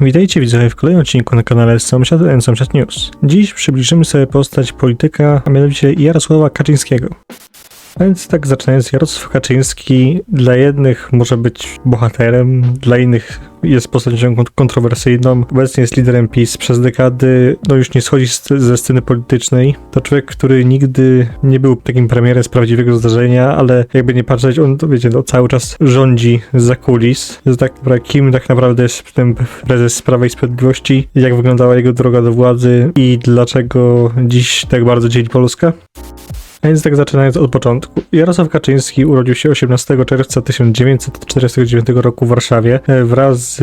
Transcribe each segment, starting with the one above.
Witajcie widzowie w kolejnym odcinku na kanale Sąsiad and Sąsiad News. Dziś przybliżymy sobie postać polityka, a mianowicie Jarosława Kaczyńskiego. A więc tak zaczynając, Jarosław Kaczyński dla jednych może być bohaterem, dla innych jest postacią kont- kontrowersyjną. Obecnie jest liderem PiS przez dekady, no już nie schodzi ze sceny politycznej. To człowiek, który nigdy nie był takim premierem z prawdziwego zdarzenia, ale jakby nie patrzeć, on to wiecie, no cały czas rządzi za kulis. Jest tak kim tak naprawdę jest ten prezes Prawa i Sprawiedliwości, jak wyglądała jego droga do władzy i dlaczego dziś tak bardzo dzieli Polska. A więc tak zaczynając od początku. Jarosław Kaczyński urodził się 18 czerwca 1949 roku w Warszawie. E, Wraz z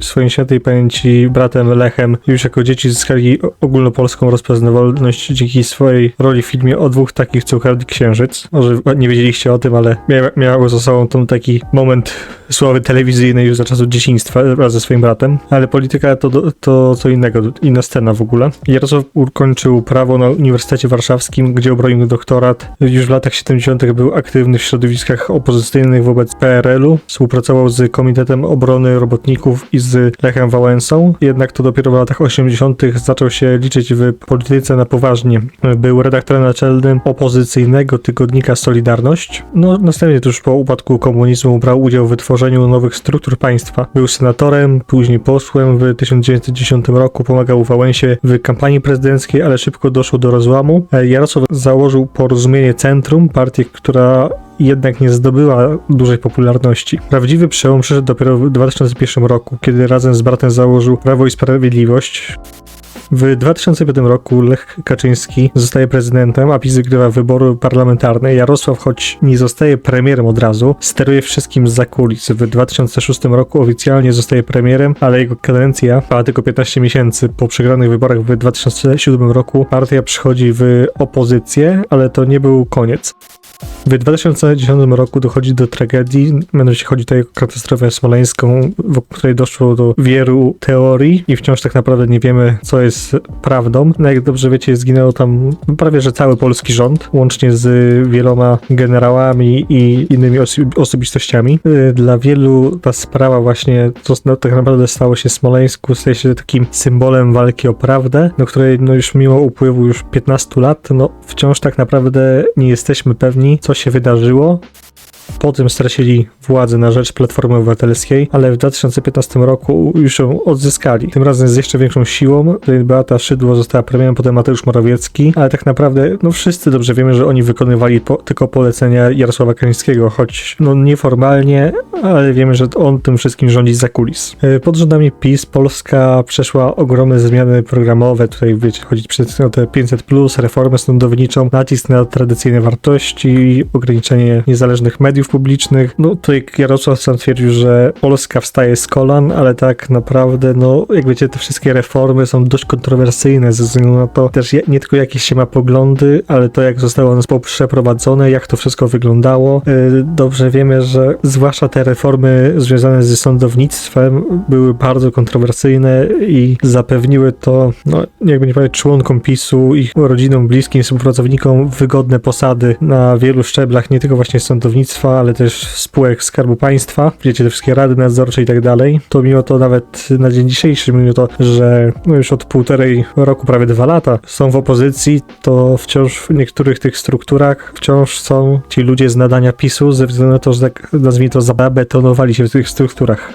swoim świętej pamięci bratem Lechem już jako dzieci zyskali ogólnopolską rozpoznawalność dzięki swojej roli w filmie o dwóch takich, co księżyc. Może nie wiedzieliście o tym, ale mia- miało za sobą ten taki moment sławy telewizyjnej już za czasów dzieciństwa wraz ze swoim bratem. Ale polityka to, to co innego, inna scena w ogóle. Jarosław ukończył prawo na Uniwersytecie Warszawskim, gdzie obronił doktorat. Już w latach 70. był aktywny w środowiskach opozycyjnych wobec PRL-u. Współpracował z Komitetem Obrony Robotników i z Lechem Wałęsą. Jednak to dopiero w latach 80. zaczął się liczyć w polityce na poważnie. Był redaktorem naczelnym opozycyjnego tygodnika Solidarność. No, następnie tuż po upadku komunizmu brał udział w wytworzeniu nowych struktur państwa. Był senatorem, później posłem. W 1910 roku pomagał Wałęsie w kampanii prezydenckiej, ale szybko doszło do rozłamu. E, Jarosław założył Porozumienie Centrum, partię, która jednak nie zdobyła dużej popularności. Prawdziwy przełom przyszedł dopiero w 2001 roku, kiedy razem z bratem założył Prawo i Sprawiedliwość. W 2005 roku Lech Kaczyński zostaje prezydentem, a PiS wygrywa wybory parlamentarne. Jarosław, choć nie zostaje premierem od razu, steruje wszystkim z kulis. W 2006 roku oficjalnie zostaje premierem, ale jego kadencja trwa tylko 15 miesięcy. Po przegranych wyborach w 2007 roku partia przychodzi w opozycję, ale to nie był koniec. W 2010 roku dochodzi do tragedii, mianowicie chodzi tutaj o katastrofę smoleńską, wokół której doszło do wielu teorii i wciąż tak naprawdę nie wiemy, co jest prawdą. No jak dobrze wiecie, zginęło tam prawie że cały polski rząd, łącznie z wieloma generałami i innymi osi- osobistościami. Y, Dla wielu ta sprawa właśnie, co no, tak naprawdę stało się w Smoleńsku, staje się takim symbolem walki o prawdę, do której no już mimo upływu już 15 lat, no wciąż tak naprawdę nie jesteśmy pewni, co się wydarzyło. Potem stracili władzę na rzecz Platformy Obywatelskiej, ale w 2015 roku już ją odzyskali. Tym razem z jeszcze większą siłą. Beata Szydło została premierem, potem Mateusz Morawiecki, ale tak naprawdę no wszyscy dobrze wiemy, że oni wykonywali po, tylko polecenia Jarosława Kaczyńskiego, choć no nieformalnie, ale wiemy, że on tym wszystkim rządzi za kulis. E, Pod rządami PiS Polska przeszła ogromne zmiany programowe. Tutaj wiecie, chodzi przede o te 500+, reformę sądowniczą, nacisk na tradycyjne wartości, ograniczenie niezależnych mediów publicznych. No tutaj Jarosław sam twierdził, że Polska wstaje z kolan, ale tak naprawdę, no jak wiecie, te wszystkie reformy są dość kontrowersyjne ze względu na to też nie tylko jakieś się ma poglądy, ale to jak zostały one przeprowadzone, jak to wszystko wyglądało. Yy, Dobrze wiemy, że zwłaszcza te reformy związane ze sądownictwem były bardzo kontrowersyjne i zapewniły to, no jakby nie powiedzieć, członkom PiSu, ich rodzinom, bliskim, współpracownikom wygodne posady na wielu szczeblach, nie tylko właśnie sądownictwa, ale też spółek Skarbu Państwa, wiecie, te wszystkie rady nadzorcze i tak dalej, to mimo to nawet na dzień dzisiejszy, mimo to, że no już od półtorej roku, prawie dwa lata są w opozycji, to wciąż w niektórych tych strukturach wciąż są ci ludzie z nadania PiSu, ze względu na to, że tak nazwijmy to zabetonowali się w tych strukturach.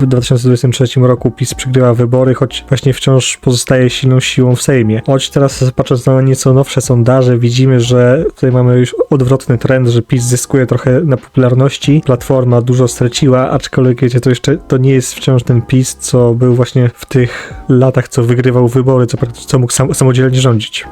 W 2023 roku PiS przegrywa wybory, choć właśnie wciąż pozostaje silną siłą w Sejmie. Choć teraz patrząc na nieco nowsze sondaże, widzimy, że tutaj mamy już odwrotny trend, że PiS zyskuje trochę na popularności. Platforma dużo straciła, aczkolwiek wiecie, to jeszcze to nie jest wciąż ten PiS, co był właśnie w tych latach, co wygrywał wybory, co, co mógł sam, samodzielnie rządzić.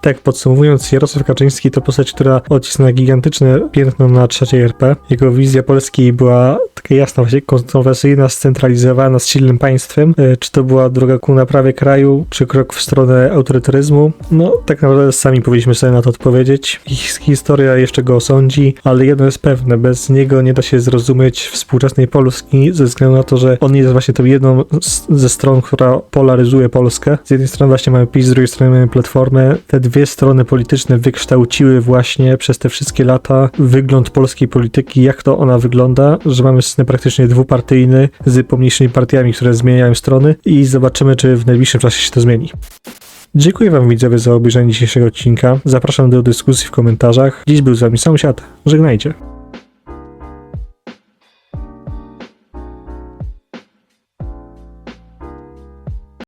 Tak, podsumowując, Jarosław Kaczyński to postać, która odcisnęła gigantyczne piętno na trzeciej RP. Jego wizja Polski była jasna, właśnie kontrowersyjna, scentralizowana, z silnym państwem. E, Czy to była droga ku naprawie kraju, czy krok w stronę autorytaryzmu? No, tak naprawdę sami powinniśmy sobie na to odpowiedzieć. His- Historia jeszcze go osądzi, ale jedno jest pewne, bez niego nie da się zrozumieć współczesnej Polski, ze względu na to, że on jest właśnie tą jedną ze stron, która polaryzuje Polskę. Z jednej strony właśnie mamy PiS, z drugiej strony mamy Platformę. Te dwie strony polityczne wykształciły właśnie przez te wszystkie lata wygląd polskiej polityki, jak to ona wygląda, że mamy praktycznie dwupartyjny z pomniejszymi partiami, które zmieniają strony i zobaczymy, czy w najbliższym czasie się to zmieni. Dziękuję Wam widzowie za obejrzenie dzisiejszego odcinka. Zapraszam do dyskusji w komentarzach. Dziś był z Wami sąsiad. Żegnajcie.